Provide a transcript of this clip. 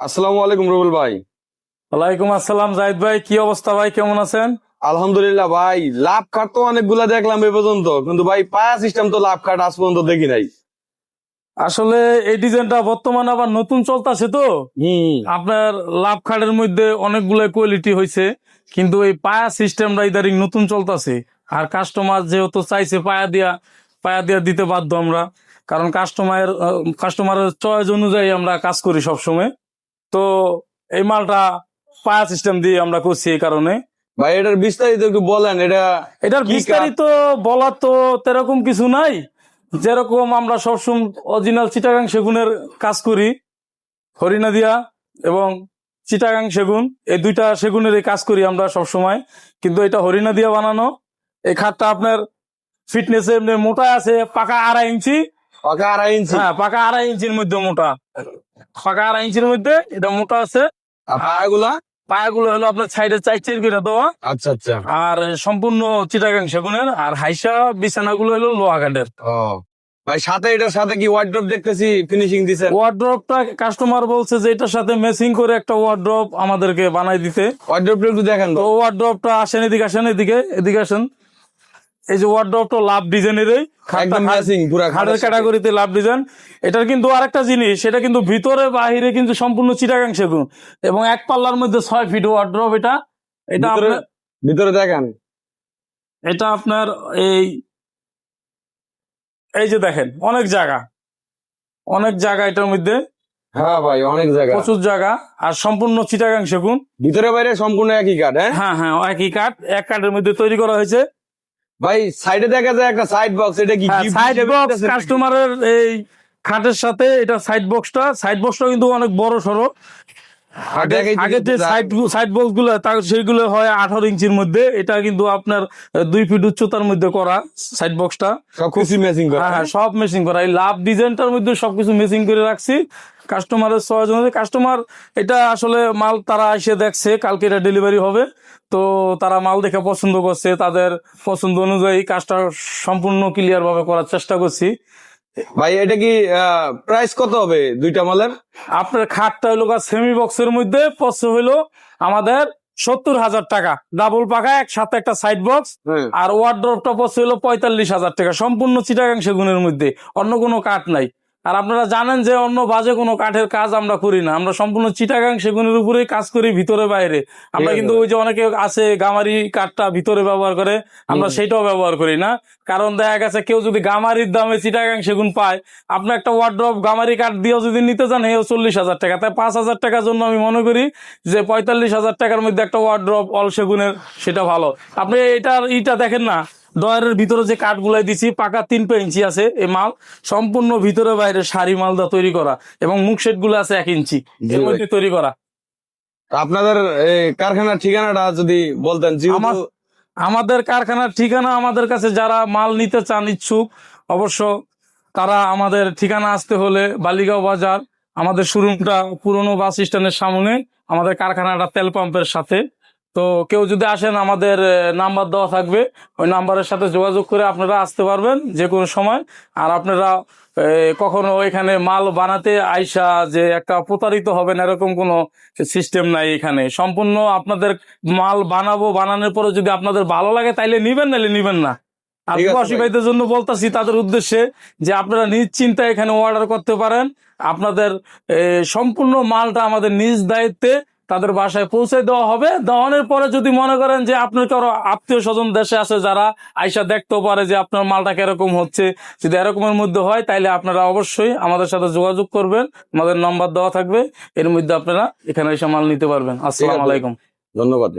আসসালামু আলাইকুম রুবেল ভাই। ওয়ালাইকুম আসসালাম জাহিদ ভাই কি অবস্থা ভাই? কেমন আছেন? আলহামদুলিল্লাহ ভাই লাভ খাট তো অনেকগুলা দেখলাম এ পর্যন্ত কিন্তু ভাই পায়া সিস্টেম তো লাভ খাট আজ পর্যন্ত দেখি নাই। আসলে এই ডিজাইনটা বর্তমানে আবার নতুন চলতেছে তো? আপনার লাভ খাটের মধ্যে অনেকগুলো কোয়ালিটি হয়েছে কিন্তু এই পায়া সিস্টেমটা ইদারিং নতুন চলতেছে। আর কাস্টমার যেহেতু চাইছে পায়া দিয়া পায়া দিয়া দিতে বাধ্য আমরা। কারণ কাস্টমার কাস্টমারের চয়েস অনুযায়ী আমরা কাজ করি সবসময়। তো এই মালটা পায়া সিস্টেম দিয়ে আমরা করছি এই কারণে। ভাই এটার বিস্তারিত একটু বলেন এটা এটার বিস্তারিত বলার তো তেরকম কিছু নাই। যেরকম আমরা সবসময় অরিজিনাল চিটাগাং সেগুনের কাজ করি হরিণা দিয়া এবং চিটাগাং সেগুন এই দুইটা সেগুনের এই কাজ করি আমরা সব সময় কিন্তু এটা হরিণা দিয়া বানানো। এই খাটটা আপনার ফিটনেস এমনি মোটা আছে পাকা আড়াই ইঞ্চি। পাকা আড়াই ইঞ্চি। হ্যাঁ পাকা আড়াই ইঞ্চির মধ্যে মোটা। পাকা আড়াই ইঞ্চির মধ্যে এটা মোটা আছে। আর পায়াগুলা? পায়াগুলো হলো আপনার সাইডে চাই চাই করে দেওয়া। আচ্ছা আচ্ছা। আর সম্পূর্ণ চিটাগাং সেগুনের। আর হাইসা বিছানাগুলো হলো লোহা কাঠের। ও ভাই সাথে এটার সাথে কি ওয়ার্ড্রপ দেখতেছি ফিনিশিং দিছেন ওয়ার্ড্রপটা কাস্টমার বলছে যে এটার সাথে মেসিং করে একটা ওয়ার্ড্রপ আমাদেরকে বানাই দিতে। ওয়ার্ড্রপ একটু দেখেন তো ওয়ার্ড্রপটা আসেন এদিকে আসেন এদিকে এদিকে আসেন। এই যে ওয়ার্ড্রপটা লাভ ডিজাইনেরই একদম ম্যাচিং পুরা খাটের ক্যাটাগরিতে লাভ ডিজাইন এটার কিন্তু আরেকটা জিনিস সেটা কিন্তু ভিতরে বাহিরে কিন্তু সম্পূর্ণ চিটাগাং সেগুন। এবং এক পাল্লার মধ্যে ছয় ফিট ওয়ার্ড্রপ এটা। এটা ভিতরে দেখেন। এটা আপনার এই এই যে দেখেন অনেক জায়গা। অনেক জায়গা এটার মধ্যে। হ্যাঁ ভাই অনেক জায়গা। প্রচুর জায়গা আর সম্পূর্ণ চিটাগাং সেগুন। ভিতরে বাইরে সম্পূর্ণ একই কাঠ হ্যাঁ? হ্যাঁ হ্যাঁ একই কাঠ। এক কাঠের মধ্যে তৈরি করা হয়েছে। ভাই সাইডে দেখা যায় একটা সাইড বক্স এটা কি সাইড বক্স কাস্টমারের এই খাটের সাথে এটা সাইড বক্সটা সাইড বক্সটা কিন্তু অনেক বড় সড়ো। আগে যে সাইড সাইড বক্সগুলো তা সেইগুলো হয় আঠারো ইঞ্চির মধ্যে। এটা কিন্তু আপনার দুই ফিট উচ্চতার মধ্যে করা সাইড বক্সটা সবকিছু করা। হ্যাঁ হ্যাঁ সব করা। এই লাভ ডিজাইনটার মধ্যে সবকিছু করে রাখছি। কাস্টমারের সহজ কাস্টমার এটা আসলে মাল তারা এসে দেখছে কালকে এটা ডেলিভারি হবে। তো তারা মাল দেখে পছন্দ করছে তাদের পছন্দ অনুযায়ী কাজটা সম্পূর্ণ ক্লিয়ার ভাবে করার চেষ্টা করছি। ভাই এটা কি প্রাইস কত হবে দুইটা মালের? আপনার খাটটা হইল সেমি বক্সের মধ্যে পড়ছে হইল আমাদের সত্তর হাজার টাকা। ডাবল পাকা একসাথে একটা সাইড বক্স হ্যাঁ। আর ওয়ার্ড্রপটা পড়ছে হলো পঁয়তাল্লিশ হাজার টাকা। সম্পূর্ণ চিটাগাং সেগুনের মধ্যে অন্য কোনো কাঠ নাই। আর আপনারা জানেন যে অন্য বাজে কোনো কাঠের কাজ আমরা করি না। আমরা সম্পূর্ণ চিটাগাং সেগুনের উপরেই কাজ করি ভিতরে বাইরে। আমরা কিন্তু ওই যে অনেকে আছে গামারি কাঠটা ভিতরে ব্যবহার করে আমরা সেটাও ব্যবহার করি না। কারণ দেখা গেছে কেউ যদি গামারির দামে চিটাগাং সেগুন পায় আপনি একটা ওয়ার্ড্রপ গামারি কাঠ দিয়েও যদি নিতে চান হেও চল্লিশ হাজার টাকা। তাই পাঁচ হাজার টাকার জন্য আমি মনে করি যে পঁয়তাল্লিশ হাজার টাকার মধ্যে একটা ওয়ার্ড্রপ অল সেগুনের সেটা ভালো। আপনি এটার ইটা দেখেন না? ডয়ারের ভিতরে যে কাঠ গুলাই দিছি পাকা তিন পে ইঞ্চি আছে এই মাল। সম্পূর্ণ ভিতরে বাইরে সারি মালদা তৈরি করা এবং মুখ সেটগুলো আছে এক ইঞ্চি। এর মধ্যে তৈরি করা। আপনাদের কারখানার ঠিকানাটা যদি বলতেন আমাদের কারখানার ঠিকানা আমাদের কাছে যারা মাল নিতে চান ইচ্ছুক অবশ্য তারা আমাদের ঠিকানা আসতে হলে বালিগাঁও বাজার আমাদের শোরুমটা পুরনো বাস স্ট্যান্ডের সামনে আমাদের কারখানাটা তেল পাম্পের সাথে। তো কেউ যদি আসেন আমাদের নাম্বার দেওয়া থাকবে। ওই নাম্বারের সাথে যোগাযোগ করে আপনারা আসতে পারবেন যে কোনো সময়। আর আপনারা কখনো এখানে মাল বানাতে আইসা যে একটা প্রতারিত হবেন এরকম কোনো সিস্টেম নাই এখানে। সম্পূর্ণ আপনাদের মাল বানাবো বানানোর পরে যদি আপনাদের ভালো লাগে তাইলে নিবেন নাইলে নিবেন না। আর প্রবাসী ভাইদের জন্য বলতাছি তাদের উদ্দেশ্যে যে আপনারা নিজ চিন্তায় এখানে অর্ডার করতে পারেন। আপনাদের সম্পূর্ণ মালটা আমাদের নিজ দায়িত্বে তাদের বাসায় পৌঁছে দেওয়া হবে। দেওয়ানোর পরে যদি মনে করেন যে আপনার কারও আত্মীয় স্বজন দেশে আছে যারা আইসা দেখতেও পারে যে আপনার মালটা কীরকম হচ্ছে। যদি এরকমের মধ্যে হয় তাহলে আপনারা অবশ্যই আমাদের সাথে যোগাযোগ করবেন। আমাদের নম্বর দেওয়া থাকবে। এর মধ্যে আপনারা এখানে এসে মাল নিতে পারবেন। আসসালাম আলাইকুম। ধন্যবাদ